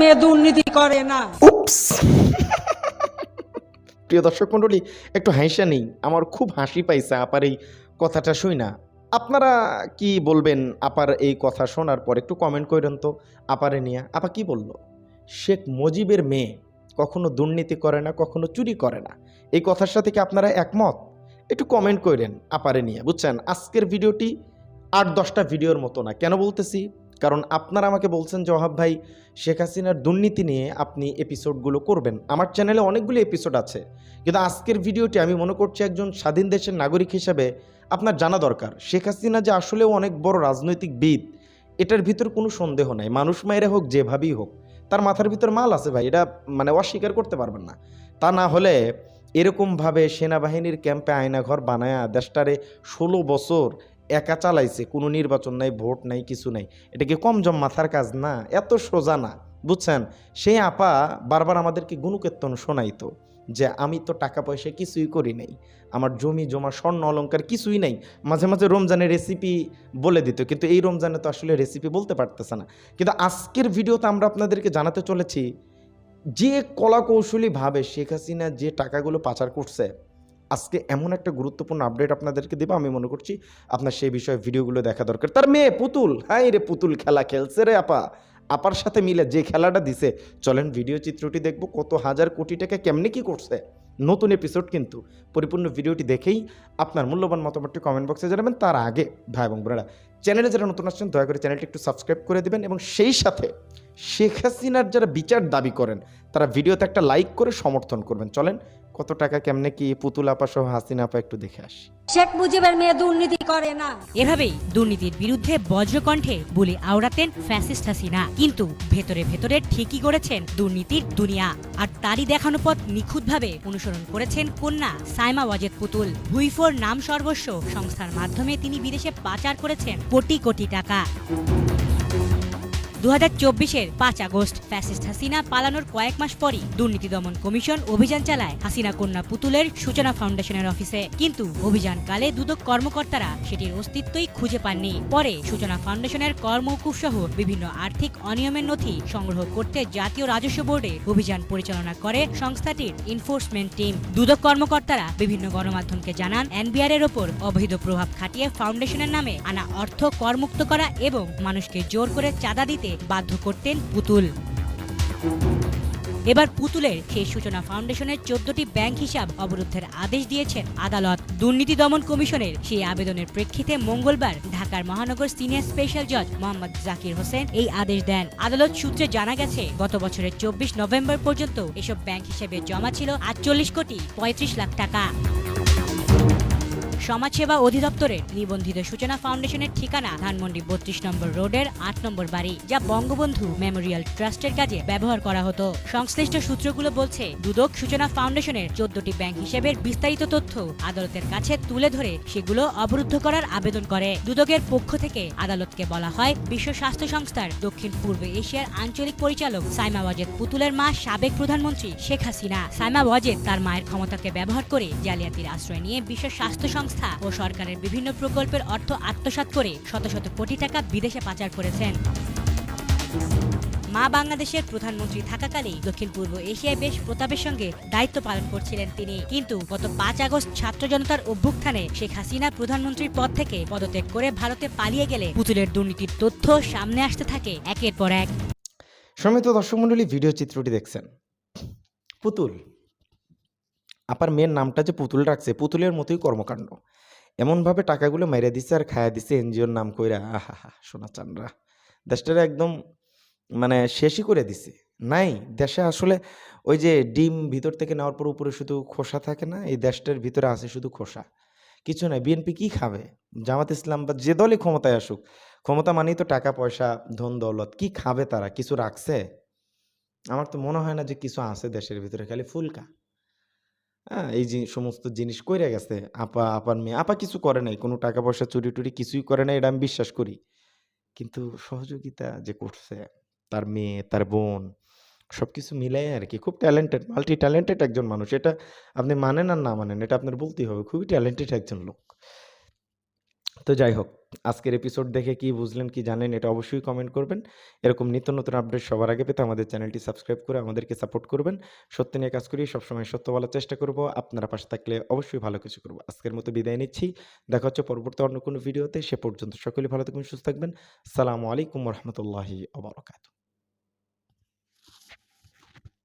মেয়ে দুর্নীতি করে না। উপস প্রিয় দর্শক মণ্ডলী, একটু হাসা নেই। আমার খুব হাসি পাইছে আপার এই কথাটা শুই না। আপনারা কি বলবেন আপার এই কথা শোনার পর? একটু কমেন্ট করেন তো আপারে নিয়ে। আপা কি বলল? শেখ মুজিবের মেয়ে কখনো দুর্নীতি করে না, কখনো চুরি করে না। এই কথার সাথে কি আপনারা একমত? একটু কমেন্ট করেন আপারে নিয়ে। বুঝছেন? আজকের ভিডিওটি আট দশটা ভিডিওর মতো না। কেন বলতেছি? কারণ আপনারা আমাকে বলছেন যে ওহাব ভাই, শেখ হাসিনার দুর্নীতি নিয়ে আপনি এপিসোডগুলো করবেন। আমার চ্যানেলে অনেকগুলো এপিসোড আছে। কিন্তু আজকের ভিডিওটি আমি মনে করছি একজন স্বাধীন দেশের নাগরিক হিসেবে আপনার জানা দরকার। শেখ হাসিনা যে আসলেও অনেক বড় রাজনৈতিক বিদ, এটার ভিতর কোনো সন্দেহ নাই। মানুষ মায়েরা হোক, যেভাবেই হোক, তার মাথার ভিতর মাল আছে ভাই, এটা মানে অস্বীকার করতে পারবেন না। তা না হলে এরকমভাবে সেনাবাহিনীর ক্যাম্পে আয়নাঘর বানায়া দেশটারে ষোলো বছর একা চালাইছে, কোনো নির্বাচন নাই, ভোট নাই, কিছু নাই। এটা কি কম জম মাথার কাজ না? এত সোজা না। বুঝছেন? সেই আপা বারবার আমাদেরকে গুণকীর্তন শোনাইতো যে, আমি তো টাকা পয়সা কিছুই করি নাই। আমার জমি, জমা, স্বর্ণ অলঙ্কার কিছুই নাই। মাঝে মাঝে রমজানের রেসিপি বলে দিত, কিন্তু এই রমজানে তো আসলে রেসিপি বলতে পারতেছে না। কিন্তু আজকের ভিডিওতে আমরা আপনাদেরকে জানাতে চলেছি, যে কলা কৌশলীভাবে শেখ হাসিনা যে টাকাগুলো পাচার করছে আজকে এমন একটা গুরুত্বপূর্ণ আপডেট আপনাদেরকে দেবো। আমি মনে করছি আপনার সেই বিষয়ে ভিডিওগুলো দেখা দরকার। তার মেয়ে পুতুল হ্যাঁ রে পুতুল খেলা খেলছে রে আপা। আপার সাথে মিলে যে খেলাটা দিছে, চলেন ভিডিও চিত্রটি দেখব, কত হাজার কোটি টাকা কেমনি কি করছে। নতুন এপিসোড কিন্তু পরিপূর্ণ ভিডিওটি দেখেই আপনার মূল্যবান মতামতটি কমেন্ট বক্সে জানাবেন। তার আগে, ভাই এবং বোনেরা চ্যানেলে যারা নতুন আসছেন দয়া করে চ্যানেলটি একটু সাবস্ক্রাইব করে দেবেন এবং সেই সাথে শেখ হাসিনার যারা বিচার দাবি করেন তারা ভিডিওতে একটা লাইক করে সমর্থন করবেন। চলেন কত টাকা কেমনে কি পুতুল আপা সহ হাসিনা আপা একটু দেখে আসি। শেখ মুজিবের মেয়ে দুর্নীতি করে না। এভাবেই দুর্নীতির বিরুদ্ধে বজ্রকণ্ঠে বলে আওড়াতেন ফ্যাসিস্ট হাসিনা। কিন্তু ভেতরে ভেতরে ঠিকই করেছেন দুর্নীতির দুনিয়া। আর তারই দেখানো পথ নিখুঁতভাবে অনুসরণ করেছেন কন্যা সাইমা ওয়াজেদ পুতুল। ভুইফোর নাম সর্বস্ব সংস্থার মাধ্যমে তিনি বিদেশে পাচার করেছেন কোটি কোটি টাকা। দু হাজার চব্বিশের পাঁচ আগস্ট ফ্যাসিস্ট হাসিনা পালানোর কয়েক মাস পরই দুর্নীতি দমন কমিশন অভিযান চালায় হাসিনা কন্যা পুতুলের সূচনা ফাউন্ডেশনের অফিসে। কিন্তু অভিযানকালে দুদক কর্মকর্তারা সেটির অস্তিত্বই খুঁজে পাননি। পরে সূচনা ফাউন্ডেশনের কর্মকুব সহ বিভিন্ন আর্থিক অনিয়মের নথি সংগ্রহ করতে জাতীয় রাজস্ব বোর্ডে অভিযান পরিচালনা করে সংস্থাটির এনফোর্সমেন্ট টিম দুদক কর্মকর্তারা বিভিন্ন গণমাধ্যমকে জানান, এনবিআর এর ওপর অবৈধ প্রভাব খাটিয়ে ফাউন্ডেশনের নামে আনা অর্থ করমুক্ত করা এবং মানুষকে জোর করে চাঁদা দিতে বাধ্য করতেন পুতুল। এবার পুতুলের সেই সূচনা ফাউন্ডেশনের চোদ্দটি ব্যাংক হিসাব অবরুদ্ধের আদেশ দিয়েছেন আদালত। দুর্নীতি দমন কমিশনের সেই আবেদনের প্রেক্ষিতে মঙ্গলবার ঢাকার মহানগর সিনিয়র স্পেশাল জজ মোহাম্মদ জাকির হোসেন এই আদেশ দেন। আদালত সূত্রে জানা গেছে, গত বছরের চব্বিশ নভেম্বর পর্যন্ত এসব ব্যাংক হিসেবে জমা ছিল আটচল্লিশ কোটি পঁয়ত্রিশ লাখ টাকা। সমাজসেবা অধিদপ্তরের নিবন্ধিত সূচনা ফাউন্ডেশনের ঠিকানা ধানমন্ডি বত্রিশ নম্বর রোডের আট নম্বর বাড়ি, যা বঙ্গবন্ধু মেমোরিয়াল ট্রাস্টের কাজে ব্যবহার করা হতো। সংশ্লিষ্ট সূত্রগুলো বলছে, দুদক সূচনা ফাউন্ডেশনের চোদ্দটি ব্যাংক হিসেবের বিস্তারিত তথ্য আদালতের কাছে তুলে ধরে সেগুলো অবরুদ্ধ করার আবেদন করে। দুদকের পক্ষ থেকে আদালতকে বলা হয়, বিশ্ব স্বাস্থ্য সংস্থার দক্ষিণ পূর্ব এশিয়ার আঞ্চলিক পরিচালক সাইমা ওয়াজেদ পুতুলের মা সাবেক প্রধানমন্ত্রী শেখ হাসিনা। সাইমা ওয়াজেদ তার মায়ের ক্ষমতাকে ব্যবহার করে জালিয়াতির আশ্রয় নিয়ে বিশ্ব স্বাস্থ্য সংস্থা ও সরকারের বিভিন্ন প্রকল্পের অর্থ আত্মসাৎ করে শত শত কোটি টাকা বিদেশে পাচার করেছেন। মা বাংলাদেশের প্রধানমন্ত্রী থাকাকালেই দক্ষিণ পূর্ব এশিয়ায় বেশ প্রতাপের সঙ্গে দায়িত্ব পালন করছিলেন তিনি। কিন্তু গত পাঁচ আগস্ট ছাত্র জনতার অভ্যুত্থানে শেখ হাসিনা প্রধানমন্ত্রীর পদ থেকে পদত্যাগ করে ভারতে পালিয়ে গেলে পুতুলের দুর্নীতির তথ্য সামনে আসতে থাকে একের পর এক। সমিত দর্শক মণ্ডলী ভিডিও চিত্রটি দেখছেন। পুতুল। আপার মেয়ের নামটা যে পুতুল রাখছে, পুতুলের মতোই কর্মকাণ্ড। এমনভাবে টাকাগুলো মেরে দিছে আর খায়া দিছে এনজিওর নাম কইরা। আহা হা সোনা চানরা দেশটারে একদম মানে শেষই করে দিছে। নাই, দেশে আসলে ওই যে ডিম ভিতর থেকে নেওয়ার পর উপরে শুধু খোসা থাকে না, এই দেশটার ভিতরে আছে শুধু খোসা। কিছু নাই, বিএনপি কি খাবে? জামাত ইসলাম বা যে দলই ক্ষমতায় আসুক, ক্ষমতা মানেই তো টাকা, পয়সা, ধন, দৌলত। কি খাবে তারা? কিছু রাখছে? আমার তো মনে হয় না যে কিছু আছে দেশের ভিতরে, খালি ফুলকা। হ্যাঁ এই যে সমস্ত জিনিস কইরা গেছে। আপা, আপার মেয়ে, আপা কিছু করে নাই, কোনো টাকা পয়সা চুরি টুরি কিছুই করে নাই, এটা আমি বিশ্বাস করি। কিন্তু সহযোগিতা যে করছে, তার মেয়ে, তার বোন, সবকিছু মিলাই আর কি, খুব ট্যালেন্টেড মাল্টি ট্যালেন্টেড একজন মানুষ, এটা আপনি মানেন আর না মানেন, এটা আপনার বলতেই হবে, খুবই ট্যালেন্টেড একজন লোক। তো যাই হোক আজকের এপিসোড দেখে কি বুঝলেন, কি জানেন, এটা অবশ্যই কমেন্ট করবেন। এরকম নিত্য নতুন আপডেট সবার আগে পেতে আমাদের চ্যানেলটি সাবস্ক্রাইব করে আমাদেরকে সাপোর্ট করবেন। সত্য নিয়ে কাজ করি, সবসময় সত্য বলার চেষ্টা করব। আপনারা পাশে থাকলে অবশ্যই ভালো কিছু করব। আজকের মতো বিদায় নিচ্ছি। দেখা হচ্ছে পরবর্তী অন্য কোনো ভিডিওতে সে পর্যন্ত সকলেই ভালো থাকবেন, সুস্থ থাকবেন। সালামু আলাইকুম রহমতুল্লাহি আবরকাত